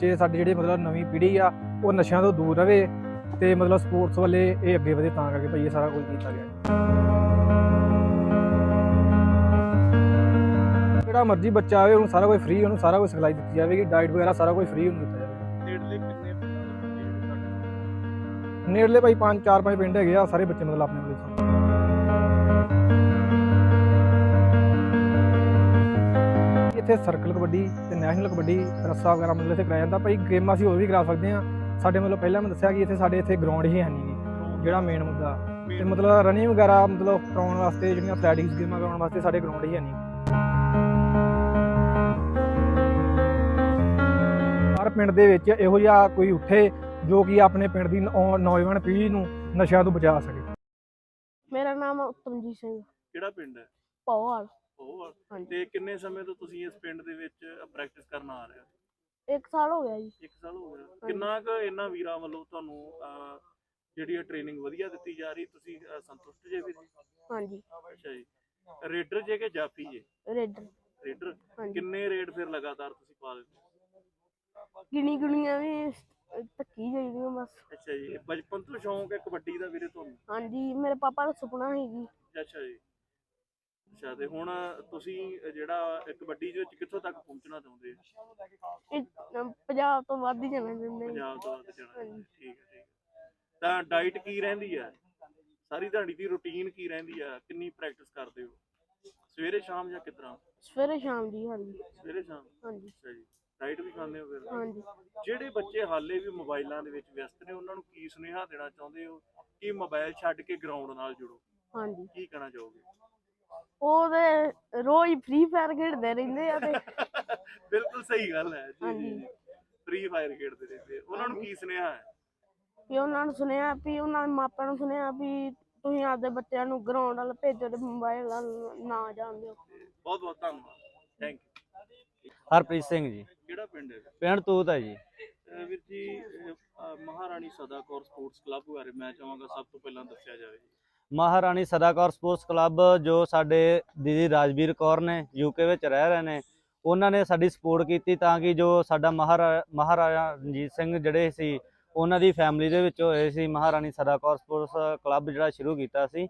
ਬੱਚੇ ਸਾਡੇ ਜਿਹੜੇ ਮਤਲਬ ਨਵੀਂ ਪੀੜ੍ਹੀ ਆ ਉਹ ਨਸ਼ਿਆਂ ਤੋਂ ਦੂਰ ਰਵੇ ਤੇ ਮਤਲਬ ਸਪੋਰਟਸ ਵੱਲੇ ਇਹ ਅੱਗੇ ਵਧੇ ਤਾਂ ਕਰਕੇ ਭਾਈ ਇਹ ਸਾਰਾ ਕੁਝ ਕੀਤਾ ਗਿਆ। ਜਿਹੜਾ ਮਰਜ਼ੀ ਬੱਚਾ ਆਵੇ ਉਹਨੂੰ ਸਾਰਾ ਕੁਝ ਫ੍ਰੀ ਉਹਨੂੰ ਸਾਰਾ ਕੁਝ ਸਿਖਲਾਈ ਦਿੱਤੀ ਜਾਵੇਗੀ ਡਾਈਟ ਵਗੈਰਾ ਸਾਰਾ ਕੁਝ ਫ੍ਰੀ ਉਹਨੂੰ ਦਿੱਤਾ ਜਾਵੇਗਾ। ਨੇੜਲੇ ਕਿੰਨੇ ਨੇੜਲੇ ਭਾਈ ਪੰਜ ਚਾਰ ਪੰਜ ਪਿੰਡ ਹੈਗੇ ਆ ਸਾਰੇ ਬੱਚੇ ਮਤਲਬ ਆਪਣੇ ਕੋਲ ਇੱਥੇ ਸਰਕਲ ਕਬੱਡੀ ਤੇ ਨੈਸ਼ਨਲ ਕਬੱਡੀ ਰੱਸਾ ਵਗੈਰਾ ਮਤਲਬ ਇੱਥੇ ਕਰਾਇਆ ਜਾਂਦਾ। ਭਾਈ ਗੇਮਾਂ ਅਸੀਂ ਹੋਰ ਵੀ ਕਰਾ ਸਕਦੇ ਆ ਸਾਡੇ ਮਤਲਬ ਪਹਿਲਾਂ ਮੈਂ ਦੱਸਿਆ ਕਿ ਇੱਥੇ ਸਾਡੇ ਇੱਥੇ ਗਰਾਊਂਡ ਹੀ ਹੈ ਨਹੀਂ ਜਿਹੜਾ ਮੇਨ ਮੁੱਦਾ। ਤੇ ਮਤਲਬ ਰਨਿੰਗ ਵਗੈਰਾ ਮਤਲਬ ਕਰਾਉਣ ਵਾਸਤੇ ਜਿਹੜੀਆਂ ਫਲੈਟਿਕਸ ਗੇਮਾਂ ਕਰਾਉਣ ਵਾਸਤੇ ਸਾਡੇ ਗਰਾਊਂਡ ਹੀ ਹੈ ਨਹੀਂ ਹਰ ਪਿੰਡ ਦੇ ਵਿੱਚ ਇਹੋ ਜਿਹਾ ਕੋਈ ਉੱਠੇ ਜੋ ਕਿ ਆਪਣੇ ਪਿੰਡ ਦੀ ਨੌਜਵਾਨ ਪੀੜ੍ਹੀ ਨੂੰ ਨਸ਼ਿਆਂ ਤੋਂ ਬਚਾ ਸਕੇ। ਮੇਰਾ ਨਾਮ ਉਤਮਜੀਤ ਸਿੰਘ ਕਿਹੜਾ ਪਿੰਡ ਹੈ? ਪੌਵਾਲ ਉਹ ਤੇ ਕਿੰਨੇ ਸਮੇਂ ਤੋਂ ਤੁਸੀਂ ਇਸ ਪਿੰਡ ਦੇ ਵਿੱਚ ਪ੍ਰੈਕਟਿਸ ਕਰਨ ਆ ਰਹੇ ਹੋ? ਇੱਕ ਸਾਲ ਹੋ ਗਿਆ ਜੀ। ਇੱਕ ਸਾਲ ਹੋ ਗਿਆ। ਕਿੰਨਾ ਕੁ ਇਹਨਾਂ ਵੀਰਾਂ ਵੱਲੋਂ ਤੁਹਾਨੂੰ ਅਹ, ਜਿਹੜੀ ਟ੍ਰੇਨਿੰਗ ਵਧੀਆ ਦਿੱਤੀ ਜਾ ਰਹੀ ਤੁਸੀਂ ਅਹ, ਸੰਤੁਸ਼ਟ ਜੇ ਜੀ? ਹਾਂਜੀ। ਅੱਛਾ ਜੀ। ਰੇਡਰ ਜੇ ਕਿ ਜਾਫੀ ਜੇ? ਰੇਡਰ। ਰੇਡਰ? ਹਾਂਜੀ। ਕਿੰਨੇ ਰੇਡ ਫਿਰ ਲਗਾਤਾਰ ਤੁਸੀਂ ਪਾ ਦਿੰਦੇ ਗਿਣੀ ਗੁਣੀਆਂ ਵੀ ਧੱਕੀ ਜਾਈਦੀਆਂ ਬਸ। ਅੱਛਾ ਜੀ। ਇਹ ਬਚਪਨ ਤੋਂ ਸ਼ੌਂਕ ਹੈ ਕਬੱਡੀ ਦਾ ਵੀਰੇ ਤੁਹਾਨੂੰ? ਹਾਂਜੀ। ਮੇਰੇ ਪਾਪਾ ਦਾ ਸੁਪਨਾ ਸੀ ਜੀ। ਅੱਛਾ ਜੀ। ਅੱਛਾ ਤੇ ਹੁਣ ਤੁਸੀਂ ਜਿਹੜਾ ਕਬੱਡੀ ਦੇ ਵਿੱਚ ਕਿੱਥੋਂ ਤੱਕ ਪਹੁੰਚਣਾ ਚਾਹੁੰਦੇ ਹੋ? ਇਹ ਅਮ, ਪੰਜਾਬ ਤੋਂ ਵੱਧ ਹੀ ਜਾਣਾ ਚਾਹੁੰਦੇ ਜੀ ਪੰਜਾਬ ਤੋਂ ਵੱਧ ਜਾਣਾ। ਠੀਕ ਹੈ ਠੀਕ ਹੈ। ਤਾਂ ਡਾਈਟ ਕੀ ਰਹਿੰਦੀ ਹੈ ਸਾਰੀ ਦਿਹਾੜੀ ਦੀ ਰੁਟੀਨ ਕੀ ਰਹਿੰਦੀ ਹੈ ਕਿੰਨੀ ਪ੍ਰੈਕਟਿਸ ਕਰਦੇ ਹੋ? ਸਵੇਰੇ ਸ਼ਾਮ ਜਾਂ ਕਿਤਨਾ ਸਵੇਰੇ ਸ਼ਾਮ ਜੀ ਹਾਂਜੀ। ਸਵੇਰੇ ਸ਼ਾਮ? ਹਾਂਜੀ। ਅੱਛਾ ਜੀ। ਡਾਈਟ ਵੀ ਖਾਂਦੇ ਹੋ ਫਿਰ? ਹਾਂਜੀ। ਜਿਹੜੇ ਬੱਚੇ ਹਾਲੇ ਵੀ ਮੋਬਾਈਲਾਂ ਦੇ ਵਿੱਚ ਵਿਅਸਤ ਨੇ ਉਹਨਾਂ ਨੂੰ ਕੀ ਸੁਨੇਹਾ ਦੇਣਾ ਚਾਹੁੰਦੇ ਹੋ? ਕਿ ਮੋਬਾਈਲ ਛੱਡ ਕੇ ਗਰਾਊਂਡ ਨਾਲ ਜੁੜੋ? ਹਾਂਜੀ। ਕੀ ਕਹਿਣਾ ਚਾਹੋਗੇ? ਉਹ ਤੇ ਰੋਜ਼ ਫ੍ਰੀ ਫਾਇਰ ਖੇਡਦੇ ਰਹਿੰਦੇ ਆ ਤੇ। ਬਿਲਕੁਲ ਸਹੀ ਗੱਲ ਹੈ ਜੀ। ਜੀ ਫ੍ਰੀ ਫਾਇਰ ਖੇਡਦੇ ਰਹਿੰਦੇ ਉਹਨਾਂ ਨੂੰ ਕੀ ਸੁਨੇਹਾ ਹੈ? ਵੀ ਉਹਨਾਂ ਨੂੰ ਸੁਣਿਆ ਵੀ ਉਹਨਾਂ ਦੇ ਮਾਪਿਆਂ ਨੂੰ ਸੁਣਿਆ ਵੀ ਤੁਸੀਂ ਆਪਦੇ ਬੱਚਿਆਂ ਨੂੰ ਗਰਾਊਂਡ ਵੱਲ ਭੇਜੋ ਤੇ ਮੋਬਾਈਲ ਵੱਲ ਨਾ ਜਾਣ ਦਿਓ। ਬਹੁਤ ਬਹੁਤ ਧੰਨਵਾਦ। Thank you Harpreet Singh ji. ਕਿਹੜਾ ਪਿੰਡ ਹੈ? ਪਿੰਡ ਤੂਤ ਹੈ ਜੀ। ਵੀਰ ਜੀ ਮਹਾਰਾਣੀ ਸਦਾ ਕੌਰ ਸਪੋਰਟਸ ਕਲੱਬ ਬਾਰੇ ਮੈਂ ਚਾਹਾਂਗਾ ਸਭ ਤੋਂ ਪਹਿਲਾਂ ਦੱਸਿਆ ਜਾਵੇ। ਮਹਾਰਾਣੀ ਸਦਾਕੌਰ ਸਪੋਰਟਸ ਕਲੱਬ ਜੋ ਸਾਡੇ ਦੀਦੀ ਰਾਜਵੀਰ ਕੌਰ ਨੇ ਯੂਕੇ ਵਿੱਚ ਰਹਿ ਰਹੇ ਨੇ ਉਹਨਾਂ ਨੇ ਸਾਡੀ ਸਪੋਰਟ ਕੀਤੀ ਤਾਂ ਕਿ ਜੋ ਸਾਡਾ ਮਹਾਰਾ ਮਹਾਰਾਜਾ ਰਣਜੀਤ ਸਿੰਘ ਜਿਹੜੇ ਸੀ ਉਹਨਾਂ ਦੀ ਫੈਮਿਲੀ ਦੇ ਵਿੱਚ ਹੋਏ ਸੀ ਮਹਾਰਾਣੀ ਸਦਾਕੌਰ ਸਪੋਰਟਸ ਕਲੱਬ ਜਿਹੜਾ ਸ਼ੁਰੂ ਕੀਤਾ ਸੀ।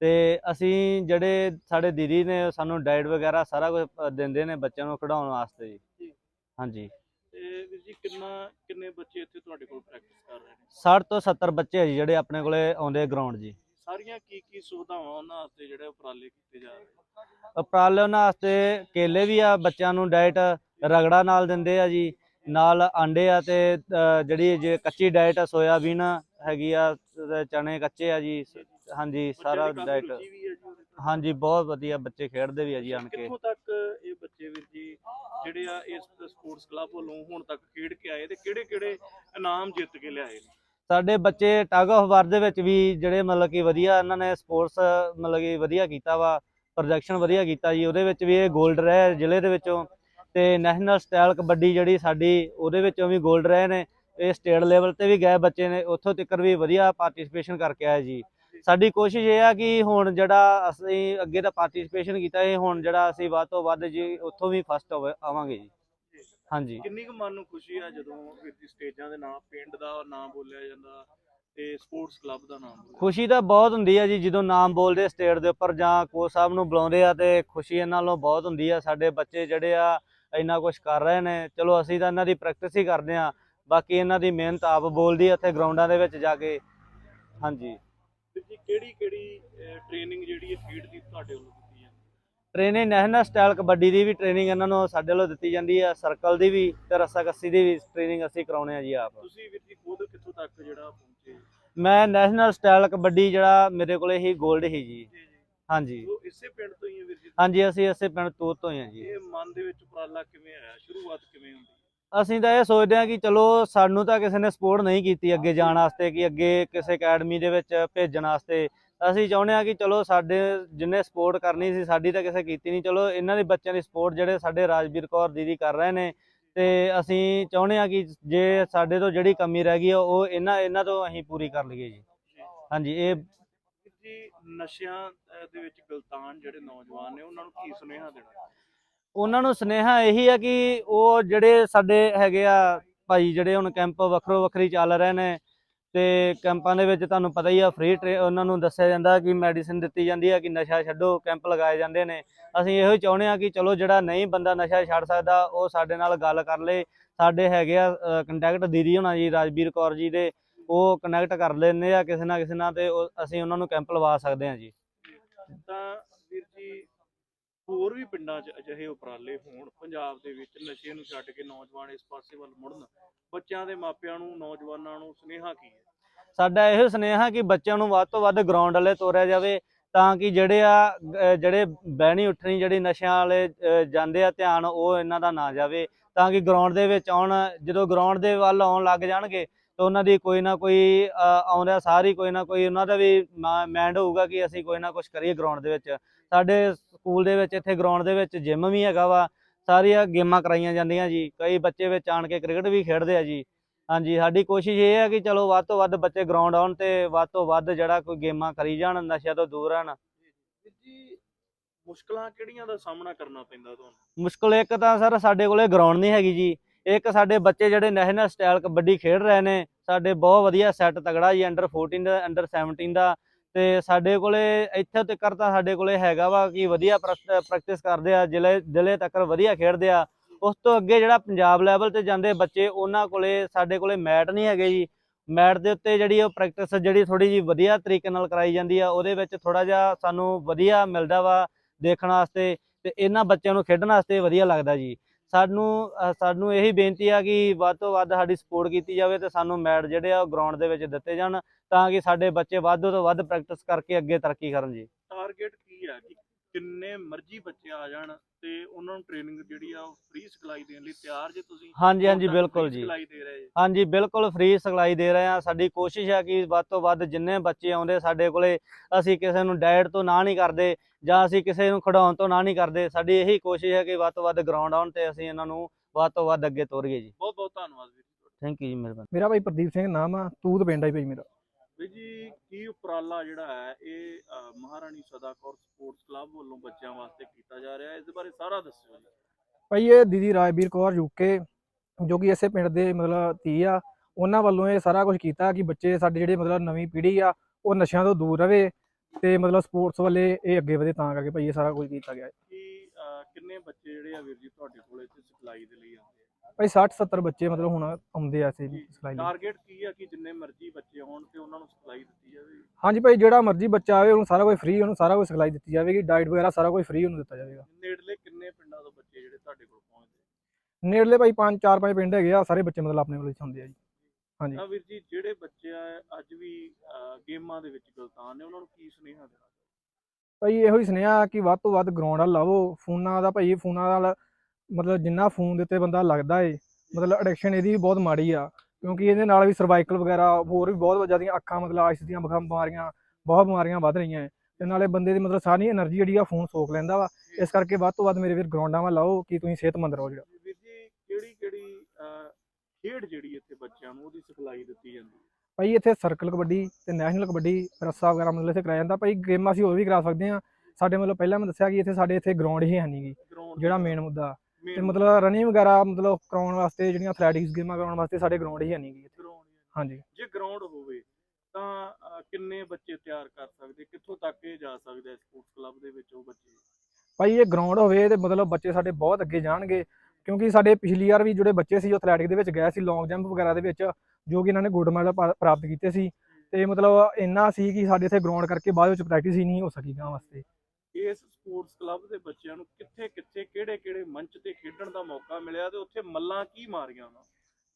ਤੇ ਅਸੀਂ ਜਿਹੜੇ ਸਾਡੇ ਦੀਦੀ ਨੇ ਸਾਨੂੰ ਡਾਈਟ ਵਗੈਰਾ ਸਾਰਾ ਕੁਝ ਦਿੰਦੇ ਨੇ ਬੱਚਿਆਂ ਨੂੰ ਖਿਡਾਉਣ ਵਾਸਤੇ ਜੀ। ਹਾਂਜੀ। ਤੇ ਵੀਰ ਜੀ ਕਿੰਨਾ ਕਿੰਨੇ ਬੱਚੇ ਇੱਥੇ ਤੁਹਾਡੇ ਕੋਲ ਪ੍ਰੈਕਟਿਸ ਕਰ ਰਹੇ ਨੇ? 60 ਤੋਂ 70 ਬੱਚੇ ਜੀ ਜਿਹੜੇ ਆਪਣੇ ਕੋਲੇ ਆਉਂਦੇ ਗਰਾਊਂਡ ਜੀ। ਸਾਰੀਆਂ ਕੀ ਕੀ ਸੁਵਿਧਾਵਾਂ ਉਹਨਾਂ ਵਾਸਤੇ ਜਿਹੜੇ ਉਪਰਾਲੇ ਕੀਤੇ ਜਾ ਰਹੇ? ਉਪਰਾਲੇ ਉਹਨਾਂ ਵਾਸਤੇ ਕੇਲੇ ਵੀ ਆ ਬੱਚਿਆਂ ਨੂੰ ਡਾਈਟ ਰਗੜਾ ਨਾਲ ਦਿੰਦੇ ਆ ਜੀ ਨਾਲ ਆਂਡੇ ਆ ਤੇ ਜਿਹੜੀ ਜੇ ਕੱਚੀ ਡਾਈਟ ਆ ਸੋਇਆਬੀਨ ਹੈਗੀ ਆ ਚਣੇ ਕੱਚੇ ਆ ਜੀ ਹਾਂਜੀ ਸਾਰਾ ਡਾਈਟ। ਹਾਂਜੀ ਬਹੁਤ ਵਧੀਆ ਬੱਚੇ ਖੇਡਦੇ ਵੀ ਆ ਜੀ ਆਣ ਕੇ। ਕਿੱਥੋਂ ਤੱਕ ਇਹ ਬੱਚੇ ਵੀਰ ਜੀ ਜਿਹੜੇ ਆ ਇਸ ਸਪੋਰਟਸ ਕਲੱਬ ਵੱਲੋਂ ਹੁਣ ਤੱਕ ਖੇਡ ਕੇ ਆਏ ਤੇ ਕਿਹੜੇ ਕਿਹੜੇ ਇਨਾਮ ਜਿੱਤ ਕੇ ਲਿਆਏ ਨੇ? ਸਾਡੇ ਬੱਚੇ ਟਗ ਆਫ ਵਾਰ ਦੇ ਵਿੱਚ ਵੀ ਜਿਹੜੇ ਮਤਲਬ ਕਿ ਵਧੀਆ ਇਹਨਾਂ ਨੇ ਸਪੋਰਟਸ ਮਤਲਬ ਕਿ ਵਧੀਆ ਕੀਤਾ ਵਾ ਪ੍ਰੋਜੈਕਸ਼ਨ ਵਧੀਆ ਕੀਤਾ ਜੀ, ਉਹਦੇ ਵਿੱਚ ਵੀ ਇਹ 골ਡ ਰਹੇ ਜ਼ਿਲ੍ਹੇ ਦੇ ਵਿੱਚੋਂ ਤੇ ਨੈਸ਼ਨਲ ਸਟਾਈਲ ਕਬੱਡੀ ਜਿਹੜੀ ਸਾਡੀ ਉਹਦੇ ਵਿੱਚੋਂ ਵੀ 골ਡ ਰਹੇ ਨੇ, ਇਹ ਸਟੇਟ ਲੈਵਲ ਤੇ ਵੀ ਗਏ ਬੱਚੇ ਨੇ, ਉੱਥੋਂ ਤੱਕ ਵੀ ਵਧੀਆ ਪਾਰਟਿਸਿਪੇਸ਼ਨ ਕਰਕੇ ਆਏ ਜੀ। ਸਾਡੀ ਕੋਸ਼ਿਸ਼ ਇਹ ਆ ਕਿ ਹੁਣ ਜਿਹੜਾ ਅਸੀਂ ਅੱਗੇ ਤਾਂ ਪਾਰਟਿਸਿਪੇਸ਼ਨ ਕੀਤਾ, ਇਹ ਹੁਣ ਜਿਹੜਾ ਅਸੀਂ ਵੱਧ ਤੋਂ ਵੱਧ ਜੀ, ਉੱਥੋਂ ਵੀ ਫਸਟ ਆਵਾਂਗੇ ਜੀ। ਹਾਂਜੀ। ਕਿੰਨੀ ਕੁ ਮਨ ਨੂੰ ਖੁਸ਼ੀ ਆ ਜਦੋਂ ਜੀ ਸਟੇਜਾਂ ਦੇ ਨਾਮ ਪਿੰਡ ਦਾ ਨਾਮ ਬੋਲਿਆ ਜਾਂਦਾ ਤੇ ਸਪੋਰਟਸ ਕਲੱਬ ਦਾ ਨਾਮ ਬੋਲਿਆ ਖੁਸ਼ੀ ਤਾਂ ਬਹੁਤ ਹੁੰਦੀ ਆ ਜੀ ਜਦੋਂ ਨਾਮ ਬੋਲਦੇ ਸਟੇਟ ਦੇ ਉੱਪਰ ਜਾਂ ਕੋਚ ਸਾਹਿਬ ਨੂੰ ਬੁਲਾਉਂਦੇ ਆ ਤੇ ਖੁਸ਼ੀ ਇਹਨਾਂ ਨਾਲੋਂ ਬਹੁਤ ਹੁੰਦੀ ਆ। ਸਾਡੇ ਬੱਚੇ ਜਿਹੜੇ ਆ ਇੰਨਾ ਕੁਝ ਕਰ ਰਹੇ ਨੇ। ਚਲੋ ਅਸੀਂ ਤਾਂ ਇਹਨਾਂ ਦੀ ਪ੍ਰੈਕਟਿਸ ਹੀ ਕਰਦੇ ਆ ਬਾਕੀ ਇਹਨਾਂ ਦੀ ਮਿਹਨਤ ਆਪ ਬੋਲਦੀ ਆ ਇੱਥੇ ਗਰਾਊਂਡਾਂ ਦੇ ਵਿੱਚ ਜਾ ਕੇ। ਹਾਂਜੀ। ਜੀ ਕਿਹੜੀ ਕਿਹੜੀ ਟ੍ਰੇਨਿੰਗ ਜਿਹੜੀ ਹੈ ਖੇਡ ਦੀ ਤੁਹਾਡੇ ਵੱਲੋਂ? ਟ੍ਰੇਨਿੰਗ ਨੈਸ਼ਨਲ ਸਟਾਈਲ ਕਬੱਡੀ ਦੀ ਵੀ ਟ੍ਰੇਨਿੰਗ ਇਹਨਾਂ ਨੂੰ ਸਾਡੇ ਵੱਲੋਂ ਦਿੱਤੀ ਜਾਂਦੀ ਆ ਸਰਕਲ ਦੀ ਵੀ ਤੇ ਰੱਸਾਕੱਸੀ ਦੀ ਵੀ ਟ੍ਰੇਨਿੰਗ ਅਸੀਂ ਕਰਾਉਣੇ ਆ ਜੀ ਆਪ। ਤੁਸੀਂ ਵੀਰ ਜੀ ਖੁਦ ਕਿੱਥੋਂ ਤੱਕ ਜਿਹੜਾ ਪਹੁੰਚੇ? ਮੈਂ ਨੈਸ਼ਨਲ ਸਟਾਈਲ ਕਬੱਡੀ ਜਿਹੜਾ ਮੇਰੇ ਕੋਲੇ ਹੀ 골ਡ ਹੀ ਜੀ। ਹਾਂਜੀ। ਉਹ ਇਸੇ ਪਿੰਡ ਤੋਂ ਹੀ ਹੈ ਵੀਰ ਜੀ? ਹਾਂਜੀ ਅਸੀਂ ਇਸੇ ਪਿੰਡ ਤੋਂ ਹੀ ਆ ਜੀ। ਇਹ ਮਨ ਦੇ ਵਿੱਚ ਉਪਰਾਲਾ ਕਿਵੇਂ ਆਇਆ? ਸ਼ੁਰੂਆਤ ਕਿਵੇਂ ਹੁੰਦੀ ਹੈ? ਅਸੀਂ ਤਾਂ ਇਹ ਸੋਚਦੇ ਹਾਂ ਕਿ ਚਲੋ ਸਾਨੂੰ ਤਾਂ ਕਿਸੇ ਨੇ ਸਪੋਰਟ ਨਹੀਂ ਕੀਤੀ ਅੱਗੇ ਜਾਣ ਵਾਸਤੇ ਕਿ ਅੱਗੇ ਕਿਸੇ ਅਕੈਡਮੀ ਦੇ ਵਿੱਚ ਭੇਜਣ ਵਾਸਤੇ। ਅਸੀਂ ਚਾਹੁੰਦੇ ਹਾਂ ਕਿ ਚਲੋ ਸਾਡੇ ਜਿੰਨੇ ਸਪੋਰਟ ਕਰਨੀ ਸੀ ਸਾਡੀ ਤਾਂ ਕਿਸੇ ਕੀਤੀ ਨਹੀਂ। ਚਲੋ ਇਹਨਾਂ ਦੇ ਬੱਚਿਆਂ ਦੀ ਸਪੋਰਟ ਜਿਹੜੇ ਸਾਡੇ ਰਾਜਵੀਰ ਕੌਰ ਦੀਦੀ ਕਰ ਰਹੇ ਨੇ ਤੇ ਅਸੀਂ ਚਾਹੁੰਦੇ ਹਾਂ ਕਿ ਜੇ ਸਾਡੇ ਤੋਂ ਜਿਹੜੀ ਕਮੀ ਰਹਿ ਗਈ ਆ, ਉਹ ਇਹਨਾਂ ਇਹਨਾਂ ਤੋਂ ਅਸੀਂ ਪੂਰੀ ਕਰ ਲਈਏ ਜੀ। ਹਾਂਜੀ ਇਹ ਜੀ ਨਸ਼ਿਆਂ ਦੇ ਵਿੱਚ ਗਲਤਾਨ ਜਿਹੜੇ ਨੌਜਵਾਨ ਨੇ ਉਹਨਾਂ ਨੂੰ ਕੀ ਸੁਨੇਹਾ ਦੇਣਾ? ਉਹਨਾਂ ਨੂੰ ਸੁਨੇਹਾ ਇਹੀ ਆ ਕਿ ਉਹ ਜਿਹੜੇ ਸਾਡੇ ਹੈਗੇ ਆ ਭਾਈ ਜਿਹੜੇ ਹੁਣ ਕੈਂਪ ਵੱਖਰੋ ਵੱਖਰੀ ਚੱਲ ਰਹੇ ਨੇ ਤੇ ਕੈਂਪਾਂ ਦੇ ਵਿੱਚ ਤੁਹਾਨੂੰ ਪਤਾ ਹੀ ਆ ਫ੍ਰੀ ਉਹਨਾਂ ਨੂੰ ਦੱਸਿਆ ਜਾਂਦਾ ਕਿ ਮੈਡੀਸਿਨ ਦਿੱਤੀ ਜਾਂਦੀ ਹੈ ਕਿ ਨਸ਼ਾ ਛੱਡੋ ਕੈਂਪ ਲਗਾਏ ਜਾਂਦੇ ਨੇ। ਅਸੀਂ ਇਹੋ ਹੀ ਚਾਹੁੰਦੇ ਆ ਕਿ ਚਲੋ ਜਿਹੜਾ ਨਹੀਂ ਬੰਦਾ ਨਸ਼ਾ ਛੱਡ ਸਕਦਾ, ਉਹ ਸਾਡੇ ਨਾਲ ਗੱਲ ਕਰ ਲੇ। ਸਾਡੇ ਹੈਗੇ ਆ ਕੰਟੈਕਟ ਦੀਦੀ ਹੋਣਾ ਜੀ, ਰਾਜਵੀਰ ਕੌਰ ਜੀ ਦੇ, ਉਹ ਕਨੈਕਟ ਕਰ ਲੈਂਦੇ ਆ ਕਿਸੇ ਨਾ ਕਿਸੇ ਨਾਲ ਤੇ ਉਹ- ਅਸੀਂ ਉਹਨਾਂ ਨੂੰ ਕੈਂਪ ਲਵਾ ਸਕਦੇ ਆ ਜੀ। ਤਾਂ ਵੀਰ ਜੀ ਹੋਰ ਵੀ ਪਿੰਡਾਂ 'ਚ ਅਜਿਹੇ ਉਪਰਾਲੇ ਹੋਣ, ਪੰਜਾਬ ਦੇ ਵਿੱਚ ਨਸ਼ੇ ਨੂੰ ਛੱਡ ਕੇ ਨੌਜਵਾਨ ਇਸ ਪਾਸੇ ਵੱਲ ਮੁੜਨ, ਬੱਚਿਆਂ ਦੇ ਮਾਪਿਆਂ ਨੂੰ, ਨੌਜਵਾਨਾਂ ਨੂੰ ਸੁਨੇਹਾ ਕੀ ਹੈ? ਸਾਡਾ ਇਹ ਸੁਨੇਹਾ ਕਿ ਬੱਚਿਆਂ ਨੂੰ ਵੱਧ ਤੋਂ ਵੱਧ ਗਰਾਊਂਡ ਵਾਲੇ ਤੋਰਿਆ ਜਾਵੇ, ਤਾਂ ਕਿ ਜਿਹੜੇ ਆ ਜਿਹੜੇ ਬਹਿਣੀ ਉੱਠਣੀ, ਜਿਹੜੀ ਨਸ਼ਿਆਂ ਵਾਲੇ ਜਾਂਦੇ ਆ ਧਿਆਨ, ਉਹ ਇਹਨਾਂ ਦਾ ਨਾ ਜਾਵੇ, ਤਾਂ ਕਿ ਗਰਾਊਂਡ ਦੇ ਵਿੱਚ ਆਉਣ, ਜਦੋਂ ਗਰਾਊਂਡ ਦੇ ਵੱਲ ਆਉਣ ਲੱਗ ਜਾਣਗੇ ਤਾਂ ਉਹਨਾਂ ਦੀ ਕੋਈ ਨਾ ਕੋਈ ਅਹ ਆਉਂਦਿਆਂ ਸਾਰੀ ਕੋਈ ਨਾ ਕੋਈ ਉਹਨਾਂ ਦਾ ਵੀ ਮਾਈਂਡ ਹੋਊਗਾ ਕਿ ਅਸੀਂ ਕੋਈ ਨਾ ਕੁਝ ਕਰੀਏ ਗਰਾਊਂਡ ਦੇ ਵਿੱਚ। ਸਾਡੇ ਸਕੂਲ ਦੇ ਵਿੱਚ ਇੱਥੇ ਗਰਾਊਂਡ ਦੇ ਵਿੱਚ ਜਿਮ ਵੀ ਹੈਗਾ ਵਾ। ਸਾਰੀਆਂ ਗੇਮਾਂ ਕਰਾਈਆਂ ਜਾਂਦੀਆਂ ਜੀ। ਕਈ ਬੱਚੇ ਵਿੱਚ ਆਣ ਕੇ ਕ੍ਰਿਕਟ ਵੀ ਖੇਡਦੇ ਆ ਜੀ। ਹਾਂਜੀ ਸਾਡੀ ਕੋਸ਼ਿਸ਼ ਇਹ ਹੈ ਕਿ ਚਲੋ ਵੱਧ ਤੋਂ ਵੱਧ ਬੱਚੇ ਗਰਾਊਂਡ ਆਉਣ ਤੇ ਵੱਧ ਤੋਂ ਵੱਧ ਜਿਹੜਾ ਕੋਈ ਗੇਮਾਂ ਕਰੀ ਜਾਣ ਨਸ਼ਿਆਂ ਤੋਂ ਦੂਰ ਰਹਿਣ। ਜੀ ਮੁਸ਼ਕਲਾਂ ਕਿਹੜੀਆਂ ਦਾ ਸਾਹਮਣਾ ਕਰਨਾ ਪੈਂਦਾ ਤੁਹਾਨੂੰ? ਮੁਸ਼ਕਲ ਇੱਕ ਤਾਂ ਸਰ ਸਾਡੇ ਕੋਲੇ ਗਰਾਊਂਡ ਨਹੀਂ ਹੈਗੀ ਜੀ। ਇੱਕ ਸਾਡੇ ਬੱਚੇ ਜਿਹੜੇ ਨੈਸ਼ਨਲ ਸਟਾਈਲ ਕਬੱਡੀ ਖੇਡ ਰਹੇ ਨੇ, ਸਾਡੇ ਬਹੁਤ ਵਧੀਆ ਸੈੱਟ ਤਗੜਾ ਜੀ ਅੰਡਰ 14 ਦਾ ਅੰਡਰ 17 ਦਾ ਤੇ ਸਾਡੇ ਕੋਲੇ ਇੱਥੇ ਤੱਕ ਤਾਂ ਸਾਡੇ ਕੋਲੇ ਹੈਗਾ ਵਾ ਕਿ ਵਧੀਆ ਪ੍ਰੈਕਟਿਸ ਕਰਦੇ ਆ, ਜ਼ਿਲ੍ਹੇ ਜ਼ਿਲ੍ਹੇ ਤੱਕ ਵਧੀਆ ਖੇਡਦੇ ਆ। ਉਸ ਤੋਂ ਅੱਗੇ ਜਿਹੜਾ ਪੰਜਾਬ ਲੈਵਲ ਤੇ ਜਾਂਦੇ ਬੱਚੇ, ਉਹਨਾਂ ਕੋਲੇ, ਸਾਡੇ ਕੋਲੇ ਮੈਟ ਨਹੀਂ ਹੈਗੇ ਜੀ। ਮੈਟ ਦੇ ਉੱਤੇ ਜਿਹੜੀ ਉਹ ਪ੍ਰੈਕਟਿਸ ਜਿਹੜੀ ਥੋੜੀ ਜੀ ਵਧੀਆ ਤਰੀਕੇ ਨਾਲ ਕਰਾਈ ਜਾਂਦੀ ਆ, ਉਹਦੇ ਵਿੱਚ ਥੋੜਾ ਜਿਹਾ ਸਾਨੂੰ ਵਧੀਆ ਮਿਲਦਾ ਵਾ ਦੇਖਣ ਵਾਸਤੇ ਤੇ ਇਹਨਾਂ ਬੱਚਿਆਂ ਨੂੰ ਖੇਡਣ ਵਾਸਤੇ ਵਧੀਆ ਲੱਗਦਾ ਜੀ। ਸਾਨੂੰ ਸਾਨੂੰ ਇਹੀ ਬੇਨਤੀ ਆ ਕਿ ਵੱਧ ਤੋਂ ਵੱਧ ਸਾਡੀ ਸਪੋਰਟ ਕੀਤੀ ਜਾਵੇ ਤੇ ਸਾਨੂੰ ਮੈਡ ਜਿਹੜੇ ਆ ਉਹ ਗਰਾਊਂਡ ਦੇ ਵਿੱਚ ਦਿੱਤੇ ਜਾਣ ਤਾਂ ਕਿ ਸਾਡੇ ਬੱਚੇ ਵੱਧ ਤੋਂ ਵੱਧ ਪ੍ਰੈਕਟਿਸ ਕਰਕੇ ਅੱਗੇ ਤਰੱਕੀ ਕਰਨ ਜੀ। ਟਾਰਗੇਟ ਕੀ ਆ ਕਿ ਕਿੰਨੇ ਮਰਜ਼ੀ ਬੱਚੇ ਆ ਜਾਣ ਤੇ ਉਹਨਾਂ ਨੂੰ ਟ੍ਰੇਨਿੰਗ ਜਿਹੜੀ ਆ ਉਹ ਫ੍ਰੀ ਸਿਖਲਾਈ ਦੇਣ ਲਈ ਤਿਆਰ ਜੇ ਤੁਸੀਂ ਹਾਂਜੀ ਹਾਂਜੀ ਬਿਲਕੁਲ ਜੀ। ਸਿਖਲਾਈ ਦੇ ਰਹੇ ਹਾਂਜੀ ਬਿਲਕੁਲ ਫ੍ਰੀ ਸਿਖਲਾਈ ਦੇ ਰਹੇ ਆ। ਸਾਡੀ ਕੋਸ਼ਿਸ਼ ਹੈ ਕਿ ਵੱਧ ਤੋਂ ਵੱਧ ਜਿੰਨੇ ਬੱਚੇ ਆਉਂਦੇ ਸਾਡੇ ਕੋਲੇ ਅਸੀਂ ਕਿਸੇ ਨੂੰ ਡਾਇਟ ਤੋਂ ਨਾ ਨਹੀਂ ਕਰਦੇ ਜਾਂ ਅਸੀਂ ਕਿਸੇ ਨੂੰ ਖਿਡਾਉਣ ਤੋਂ ਨਾ ਨਹੀਂ ਕਰਦੇ ਸਾਡੀ ਇਹੀ ਕੋਸ਼ਿਸ਼ ਹੈ ਕਿ ਵੱਧ ਤੋਂ ਵੱਧ ਗਰਾਊਂਡ ਆਉਣ ਤੇ ਅਸੀਂ ਇਹਨਾਂ ਨੂੰ ਵੱਧ ਤੋਂ ਵੱਧ ਅੱਗੇ ਤੋਰੀਏ ਜੀ। ਬਹੁਤ ਬਹੁਤ ਧੰਨਵਾਦ ਵੀਰ ਜੀ ਥੈਂਕ ਯੂ ਜੀ ਮਿਹਰਬਾਨੀ। ਮੇਰਾ ਭਾਈ ਪ੍ਰਦੀਪ ਸਿੰਘ ਨਾਮ ਆ ਤੂਤ ਪਿੰਡ ਆ ਭਾਈ ਮੇਰਾ। ਵੀਰ ਜੀ ਕੀ ਉਪਰਾਲਾ ਜਿਹੜਾ ਹੈ ਇਹ ਮਹਾਰਾਣੀ ਸਦਾ ਕੌਰ ਸਪੋਰਟਸ ਕਲੱਬ ਵੱਲੋਂ ਬੱਚਿਆਂ ਵਾਸਤੇ ਕੀਤਾ ਜਾ ਰਿਹਾ ਹੈ? ਇਸ ਬਾਰੇ ਸਾਰਾ ਦੱਸਿਓ ਜੀ। ਭਾਈ ਇਹ ਦੀਦੀ ਰਾਜਵੀਰ ਕੌਰ ਯੂਕੇ ਜੋ ਕਿ ਇਸੇ ਪਿੰਡ ਦੇ ਮਤਲਬ ਧੀ ਆ ਉਹਨਾਂ ਵੱਲੋਂ ਇਹ ਸਾਰਾ ਕੁਝ ਕੀਤਾ ਕਿ ਬੱਚੇ ਸਾਡੇ ਜਿਹੜੇ ਮਤਲਬ ਨਵੀਂ ਪੀੜ੍ਹੀ ਆ ਉਹ ਨਸ਼ਿਆਂ ਤੋਂ ਦੂਰ ਰਵੇ ਤੇ ਮਤਲਬ ਸਪੋਰਟਸ ਵੱਲੇ ਇਹ ਅੱਗੇ ਵਧੇ ਤਾਂ ਕਰਕੇ ਭਾਈ ਇਹ ਸਾਰਾ ਕੁਝ ਕੀਤਾ ਗਿਆ ਹੈ। ਕਿੰਨੇ ਬੱਚੇ ਜਿਹੜੇ ਆ ਵੀਰ ਜੀ ਤੁਹਾਡੇ ਕੋਲ ਇੱਥੇ ਸਿਖਲਾਈ ਦੇ ਲਈ ਆਉਂਦੇ ਭਾਈ 60 70 ਬੱਚੇ ਮਤਲਬ ਹੁਣ ਆਉਂਦੇ ਆ ਇਸੇ ਸਿਖਲਾਈ ਲਈ। ਟਾਰਗੇਟ ਕੀ ਆ ਕਿ ਜਿੰਨੇ ਮਰਜ਼ੀ ਬੱਚੇ ਹੋਣ ਤੇ ਉਹਨਾਂ ਨੂੰ ਸਿਖਲਾਈ ਦਿੱਤੀ ਜਾਵੇ? ਹਾਂਜੀ ਭਾਈ ਜਿਹੜਾ ਮਰਜ਼ੀ ਬੱਚਾ ਆਵੇ ਉਹਨੂੰ ਸਾਰਾ ਕੁਝ ਫ੍ਰੀ ਉਹਨੂੰ ਸਾਰਾ ਕੁਝ ਸਿਖਲਾਈ ਦਿੱਤੀ ਜਾਵੇਗੀ। ਡਾਈਟ ਵਗੈਰਾ ਸਾਰਾ ਕੁਝ ਫ੍ਰੀ ਉਹਨੂੰ ਦਿੱਤਾ ਜਾਵੇਗਾ। ਨੇੜਲੇ ਕਿੰਨੇ ਪਿੰਡਾਂ ਤੋਂ ਬੱਚੇ ਜਿਹੜੇ ਤੁਹਾਡੇ ਕੋਲ ਪਹੁੰਚਦੇ? ਨੇੜਲੇ ਭਾਈ ਪੰਜ ਚਾਰ ਪੰਜ ਪਿੰਡ ਹੈਗੇ ਆ ਸਾਰੇ ਬੱਚੇ ਮਤਲਬ ਆਪਣੇ ਕੋਲ ਹੁੰਦੇ ਆ ਜੀ। ਹਾਂਜੀ। ਤਾਂ ਵੀਰ ਜੀ ਜਿਹੜੇ ਬੱਚੇ ਆ ਅੱਜ ਵੀ ਗੇਮਾਂ ਦੇ ਵਿੱਚ ਗਲਤਾਨ ਨੇ ਉਹਨਾਂ ਨੂੰ ਕੀ ਸੁਨੇਹਾ ਦੇਣਾ ਭਾਈ ਇਹੋ ਹੀ ਸੁਨੇਹਾ ਕਿ ਵੱਧ ਤੋਂ ਵੱਧ ਗਰਾਊਂਡ ਵੱਲ ਲਾਵੋ ਫੋਨਾਂ ਦਾ ਭਾਈ ਫੋਨਾਂ ਨਾਲ ਮਤਲਬ ਜਿੰਨਾ ਫੋਨ ਦੇ ਉੱਤੇ ਬੰਦਾ ਲੱਗਦਾ ਏ ਮਤਲਬ ਐਡਿਕਸ਼ਨ ਇਹਦੀ ਵੀ ਬਹੁਤ ਮਾੜੀ ਆ ਕਿਉਂਕਿ ਇਹਦੇ ਨਾਲ ਵੀ ਸਰਵਾਈਕਲ ਵਗੈਰਾ ਹੋਰ ਵੀ ਬਹੁਤ ਜ਼ਿਆਦੀਆਂ ਅੱਖਾਂ ਮਤਲਬ ਆਇਸ ਦੀਆਂ ਬਿਮਾਰੀਆਂ ਬਹੁਤ ਬਿਮਾਰੀਆਂ ਵੱਧ ਰਹੀਆਂ ਏ ਤੇ ਨਾਲੇ ਬੰਦੇ ਦੀ ਮਤਲਬ ਸਾਰੀ એનર્ਜੀ ਜਿਹੜੀ ਆ ਫੋਨ ਸੋਖ ਲੈਂਦਾ ਵਾ ਇਸ ਕਰਕੇ ਵੱਧ ਤੋਂ ਵੱਧ ਮੇਰੇ ਵੀਰ ਗਰਾਊਂਡਾਂ ਵੱਲ ਆਓ ਕਿ ਤੁਸੀਂ ਸਿਹਤਮੰਦ ਰਹੋ ਜਿਹੜਾ। ਇੱਥੇ ਭਾਈ ਇੱਥੇ ਸਰਕਲ ਕਬੱਡੀ ਤੇ ਨੈਸ਼ਨਲ ਕਬੱਡੀ ਰੱਸਾ ਵਗੈਰਾ ਮਤਲਬ ਇੱਥੇ ਕਰਾਇਆ ਜਾਂਦਾ ਭਾਈ ਗੇਮਾਂ ਅਸੀਂ ਹੋਰ ਵੀ ਕਰਾ ਸਕਦੇ ਆ ਸਾਡੇ ਮਤਲਬ ਪਹਿਲਾਂ ਮੈਂ ਦੱਸਿਆ ਕਿ ਇੱਥੇ ਸਾਡੇ ਇੱਥੇ ਗਰਾਉਂਡ ਹੀ ਹੈ ਨਹੀਂਗੀ ਜਿਹੜਾ ਮੇਨ ਮੁੱਦਾ। ਤੇ ਮਤਲਬ ਰਨਿੰਗ ਵਗੈਰਾ ਮਤਲਬ ਕਰਾਉਣ ਵਾਸਤੇ ਜਿਹੜੀਆਂ ਐਥਲੈਟਿਕਸ ਗੇਮਾਂ ਕਰਾਉਣ ਵਾਸਤੇ ਸਾਡੇ ਗਰਾਊਂਡ ਹੀ ਹੈ ਨਹੀਂਗੀ ਗਰਾਊਂਡ ਹਾਂਜੀ। ਜੇ ਗਰਾਊਂਡ ਹੋਵੇ ਤਾਂ ਕਿੰਨੇ ਬੱਚੇ ਤਿਆਰ ਕਰ ਸਕਦੇ? ਕਿੱਥੋਂ ਤੱਕ ਇਹ ਜਾ ਸਕਦੇ ਸਪੋਰਟਸ ਕਲੱਬ ਦੇ ਵਿੱਚ ਉਹ ਬੱਚੇ? ਭਾਈ ਇਹ ਗਰਾਊਂਡ ਹੋਵੇ ਤੇ ਮਤਲਬ ਬੱਚੇ ਸਾਡੇ ਬਹੁਤ ਅੱਗੇ ਜਾਣਗੇ ਕਿਉਂਕਿ ਸਾਡੇ ਪਿਛਲੀ ਵਾਰ ਵੀ ਜਿਹੜੇ ਬੱਚੇ ਸੀ ਉਹ ਐਥਲੈਟਿਕ ਦੇ ਵਿੱਚ ਗਏ ਸੀ ਲੌਂਗ ਜੰਪ ਵਗੈਰਾ ਦੇ ਵਿੱਚ ਜੋ ਕਿ ਇਹਨਾਂ ਨੇ ਗੋਲਡ ਮੈਡਲ ਪ੍ਰਾਪਤ ਕੀਤੇ ਸੀ। ਤੇ ਮਤਲਬ ਇੰਨਾ ਸੀ ਕਿ ਸਾਡੇ ਇੱਥੇ ਗਰਾਊਂਡ ਕਰਕੇ ਬਾਅਦ ਵਿੱਚ ਪ੍ਰੈਕਟਿਸ ਹੀ ਨਹੀਂ ਹੋ ਸਕੀ ਗਾਂ ਵਾਸਤੇ। ਇਸ ਸਪੋਰਟਸ ਕਲੱਬ ਦੇ ਬੱਚਿਆਂ ਨੂੰ ਕਿੱਥੇ ਕਿੱਥੇ ਕਿਹੜੇ ਕਿਹੜੇ ਮੰਚ ਤੇ ਖੇਡਣ ਦਾ ਮੌਕਾ ਮਿਲਿਆ ਤੇ ਉੱਥੇ ਮੱਲਾਂ ਕੀ ਮਾਰੀਆਂ ਉਹਨਾਂ?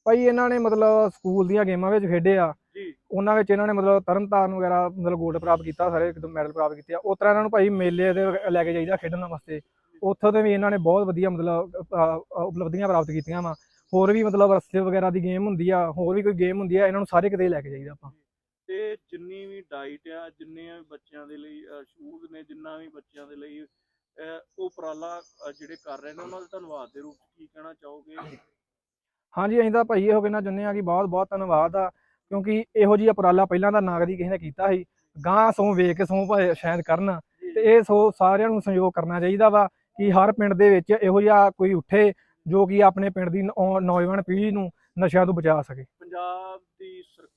ਭਾਈ ਇਹਨਾਂ ਨੇ ਮਤਲਬ ਸਕੂਲ ਦੀਆਂ ਗੇਮਾਂ ਵਿੱਚ ਖੇਡੇ ਆ। ਜੀ। ਉਹਨਾਂ ਵਿੱਚ ਇਹਨਾਂ ਨੇ ਮਤਲਬ ਤਰਨਤਾਰਨ ਵਗੈਰਾ ਮਤਲਬ ਗੋਲਡ ਪ੍ਰਾਪਤ ਕੀਤਾ ਸਾਰੇ ਇੱਕ ਦੋ ਮੈਡਲ ਪ੍ਰਾਪਤ ਕੀਤੇ ਆ। ਉਸ ਤਰ੍ਹਾਂ ਇਹਨਾਂ ਨੂੰ ਭਾਈ ਮੇਲੇ ਦੇ ਲੈ ਕੇ ਜਾਈਦਾ ਖੇਡਣ ਵਾਸਤੇ। ਉੱਥੋਂ ਤੇ ਵੀ ਇਹਨਾਂ ਨੇ ਬਹੁਤ ਵਧੀਆ ਮਤਲਬ ਉਪਲਬਧੀਆਂ ਪ੍ਰਾਪਤ ਕੀਤੀਆਂ ਵਾ। ਹੋਰ ਵੀ ਮਤਲਬ ਰਸਤੇ ਵਗੈਰਾ ਦੀ ਗੇਮ ਹੁੰਦੀ ਆ ਹੋਰ ਵੀ ਕੋਈ ਗੇਮ ਹੁੰਦੀ ਆ ਇਹਨਾਂ ਨੂੰ ਸਾਰੇ ਕਿਤੇ ਲੈ ਕੇ ਜਾਈਦਾ ਆਪਾਂ। ਤੇ ਜਿੰਨੀ ਵੀ ਡਾਈਟ ਆ ਜਿੰਨੇ ਵੀ ਬੱਚਿਆਂ ਦੇ ਲਈ ਸ਼ੂਜ਼ ਨੇ ਜਿੰਨਾ ਵੀ ਬੱਚਿਆਂ ਦੇ ਲਈ ਉਹ ਉਪਰਾਲਾ ਜਿਹੜੇ ਕਰ ਰਹੇ ਨੇ ਉਹਨਾਂ ਦਾ ਧੰਨਵਾਦ ਦੇ ਰੂਪ 'ਚ ਕੀ ਕਹਿਣਾ ਚਾਹੋਗੇ? ਹਾਂਜੀ ਅਸੀਂ ਤਾਂ ਭਾਈ ਇਹੋ ਕਹਿਣਾ ਚਾਹੁੰਦੇ ਆ ਕਿ ਬਹੁਤ ਬਹੁਤ ਧੰਨਵਾਦ ਆ ਕਿਉਂਕਿ ਇਹੋ ਜਿਹੀ ਉਪਰਾਲਾ ਪਹਿਲਾਂ ਤਾਂ ਨਾਗਦੀ ਕਿਸੇ ਨੇ ਕੀਤਾ ਸੀ। ਗਾਂ ਸੋ ਵੇਖ ਕੇ ਸੋ ਸ਼ਾਇਦ ਕਰਨ। ਤੇ ਇਹ ਸੋ ਸਾਰਿਆਂ ਨੂੰ ਸਹਿਯੋਗ ਕਰਨਾ ਚਾਹੀਦਾ ਵਾ ਕਿ ਹਰ ਪਿੰਡ ਦੇ ਵਿੱਚ ਇਹੋ ਜਿਹਾ ਕੋਈ ਉੱਠੇ ਜੋ ਕਿ ਆਪਣੇ ਪਿੰਡ ਦੀ ਨੌਜਵਾਨ ਪੀੜ੍ਹੀ ਨੂੰ ਨਸ਼ਿਆਂ ਤੋਂ ਬਚਾ ਸਕੇ। ਪੰਜਾਬ ਦੀ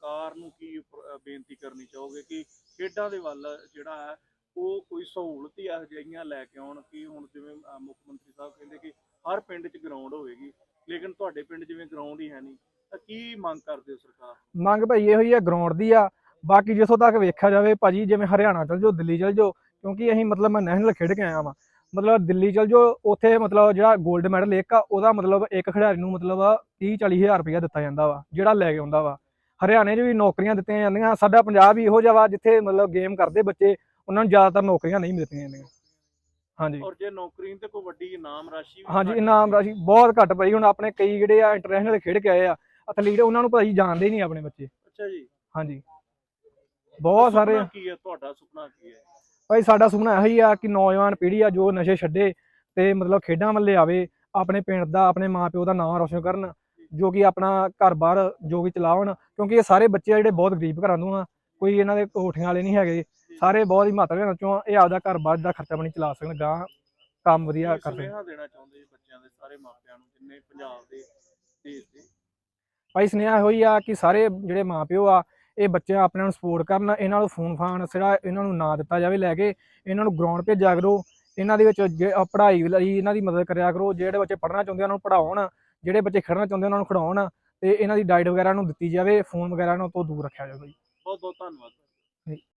ਸਰਕਾਰ ਨੂੰ ਕੀ ਉਪ- ਬੇਨਤੀ ਕਰਨੀ ਚਾਹੋਗੇ ਕਿ ਖੇਡਾਂ ਦੇ ਵੱਲ ਜਿਹੜਾ ਹੈ, ਉਹ ਕੋਈ ਸਹੂਲਤ ਹੀ ਇਹੋ ਜਿਹੀਆਂ ਲੈ ਕੇ ਆਉਣ ਕਿ ਹੁਣ ਜਿਵੇਂ, ਅਹ ਮੁੱਖ ਮੰਤਰੀ ਸਾਹਿਬ ਕਹਿੰਦੇ ਕਿ ਹਰ ਪਿੰਡ 'ਚ ਗਰਾਊਂਡ ਹੋਵੇਗੀ ਲੇਕਿਨ ਤੁਹਾਡੇ ਪਿੰਡ ਜਿਵੇਂ ਗਰਾਊਂਡ ਹੀ ਹੈ ਨਹੀਂ, ਤਾਂ ਕੀ ਮੰਗ ਕਰਦੇ ਹੋ ਸਰਕਾਰ ਮੰਗ ਭਾਈ ਇਹੋ ਹੀ ਆ ਗਰਾਊਂਡ ਦੀ ਆ। ਬਾਕੀ ਜਿੱਥੋਂ ਤੱਕ ਵੇਖਿਆ ਜਾਵੇ, ਭਾਜੀ ਜਿਵੇਂ ਹਰਿਆਣਾ ਚਲ ਜਾਓ, ਦਿੱਲੀ ਚਲ ਜਾਓ, ਕਿਉਂਕਿ ਅਸੀਂ ਮਤਲਬ ਮੈਂ ਨੈਸ਼ਨਲ ਖੇਡ ਕੇ ਆਇਆ ਵਾਂ। ਮਤਲਬ ਦਿੱਲੀ ਚਲ ਜਾਓ, ਉੱਥੇ ਮਤਲਬ ਜਿਹੜਾ 골ਡ ਮੈਡਲ ਇੱਕ ਆ, ਉਹਦਾ ਮਤਲਬ ਇੱਕ ਖਿਡਾਰੀ ਨੂੰ ਮਤਲਬ 30 40 ਹਜ਼ਾਰ ਰੁਪਇਆ ਦਿੱਤਾ ਜਾਂਦਾ ਵਾ, ਜਿਹੜਾ ਲੈ ਕੇ ਆਉਂਦਾ ਵਾ। ਹਰਿਆਣੇ 'ਚ ਵੀ ਨੌਕਰੀਆਂ ਦਿੱਤੀਆਂ ਜਾਂਦੀਆਂ। ਸਾਡਾ ਪੰਜਾਬ ਵੀ ਇਹੋ ਜਿਹਾ ਵਾ ਜਿੱਥੇ ਮਤਲਬ ਗੇਮ ਕਰਦੇ ਬੱਚੇ ਉਹਨਾਂ ਨੂੰ ਜ਼ਿਆਦਾਤਰ ਨੌਕਰੀਆਂ ਨਹੀਂ ਜਾਂਦੀਆਂ ਹਾਂਜੀ। ਔਰ ਜੇ ਨੌਕਰੀ ਤੇ ਕੋਈ ਵੱਡੀ ਇਨਾਮ ਰਾਸ਼ੀ ਵੀ ਹਾਂਜੀ ਇਨਾਮ ਰਾਸ਼ੀ ਬਹੁਤ ਘੱਟ ਪਈ। ਹੁਣ ਆਪਣੇ ਕਈ ਜਿਹੜੇ ਆ ਇੰਟਰਨੈਸ਼ਨਲ ਖੇਡ ਕੇ ਆਏ ਆ ਐਥਲੀਟ ਉਹਨਾਂ ਨੂੰ ਭਾਈ ਜਾਣਦੇ ਨਹੀਂ ਆਪਣੇ ਬੱਚੇ। ਅੱਛਾ ਜੀ। ਹਾਂਜੀ। ਬਹੁਤ ਸਾਰੇ ਕੀ ਹੈ? ਤੁਹਾਡਾ ਸੁਪਨਾ ਕੀ ਹੈ? ਭਾਈ ਸਾਡਾ ਸੁਪਨਾ ਇਹੋ ਆ ਕਿ ਨੌਜਵਾਨ ਪੀੜ੍ਹੀ ਆ ਜੋ ਨਸ਼ੇ ਛੱਡੇ ਤੇ ਮਤਲਬ ਖੇਡਾਂ ਵੱਲੇ ਆਵੇ ਆਪਣੇ ਪਿੰਡ ਦਾ ਆਪਣੇ ਮਾਪਿਓ ਦਾ ਨਾਮ ਰੌਸ਼ਨ ਕਰਨ। ਜੋ ਕਿ ਆਪਣਾ ਘਰ-ਬਾਰ ਜੋ ਕਿ ਚਲਾਉਣ ਕਿਉਂਕਿ ਇਹ ਸਾਰੇ ਬੱਚੇ ਆ ਜਿਹੜੇ ਬਹੁਤ ਗਰੀਬ ਘਰਾਂ ਤੋਂ ਆ ਕੋਈ ਇਹਨਾਂ ਦੇ ਕੋਠੀਆਂ ਵਾਲੇ ਨਹੀਂ ਹੈਗੇ। ਸਾਰੇ ਬਹੁਤ ਹੀ ਮਾਤਰਾ ਘਰਾਂ ਚੋਂ ਆ। ਇਹ ਆਪਦਾ ਘਰ-ਬਾਰ ਦਾ ਖਰਚਾ ਪਾਣੀ ਚਲਾ ਸਕਣ ਗਾਂ ਕੰਮ ਵਧੀਆ ਕਰ ਸਕਣ ਸੁਨੇਹਾ ਦੇਣਾ ਚਾਹੁੰਦੇ ਜੀ ਬੱਚਿਆਂ ਦੇ ਸਾਰੇ ਮਾਪਿਆਂ ਨੂੰ ਜਿੰਨੇ ਪੰਜਾਬ ਦੇ ਦੇਸ਼ ਦੇ? ਭਾਈ ਸੁਨੇਹਾ ਇਹੋ ਹੀ ਆ ਕਿ ਸਾਰੇ ਜਿਹੜੇ ਮਾਪਿਓ ਆ ਇਹ ਬੱਚੇ ਆਪਣਿਆਂ ਨੂੰ ਸਪੋਰਟ ਕਰਨ ਇਹਨਾਂ ਨੂੰ ਫੋਨ ਫਾਨ ਜਿਹੜਾ ਇਹਨਾਂ ਨੂੰ ਨਾ ਦਿੱਤਾ ਜਾਵੇ ਲੈ ਕੇ ਇਹਨਾਂ ਨੂੰ ਗਰਾਊਂਡ ਭੇਜਿਆ ਕਰੋ ਇਹਨਾਂ ਦੇ ਵਿੱਚ ਪੜ੍ਹਾਈ ਲਈ ਇਹਨਾਂ ਦੀ ਮਦਦ ਕਰਿਆ ਕਰੋ ਜਿਹੜੇ ਬੱਚੇ ਪੜ੍ਹਨਾ ਚਾਹੁੰਦੇ ਉਹਨਾਂ ਨੂੰ ਪੜ੍ਹਾਉਣ। ਜਿਹੜੇ ਬੱਚੇ ਖੜਨਾ ਚਾਹੁੰਦੇ ਉਹਨਾਂ ਨੂੰ ਖੜਾਉਣ ਤੇ ਇਹਨਾਂ ਦੀ ਡਾਈਟ ਵਗੈਰਾ ਨੂੰ ਦਿੱਤੀ ਜਾਵੇ, ਫੋਨ ਵਗੈਰਾ ਨੂੰ ਤੋਂ ਦੂਰ ਰੱਖਿਆ ਜਾਵੇ। ਜੀ ਬਹੁਤ ਬਹੁਤ ਧੰਨਵਾਦ।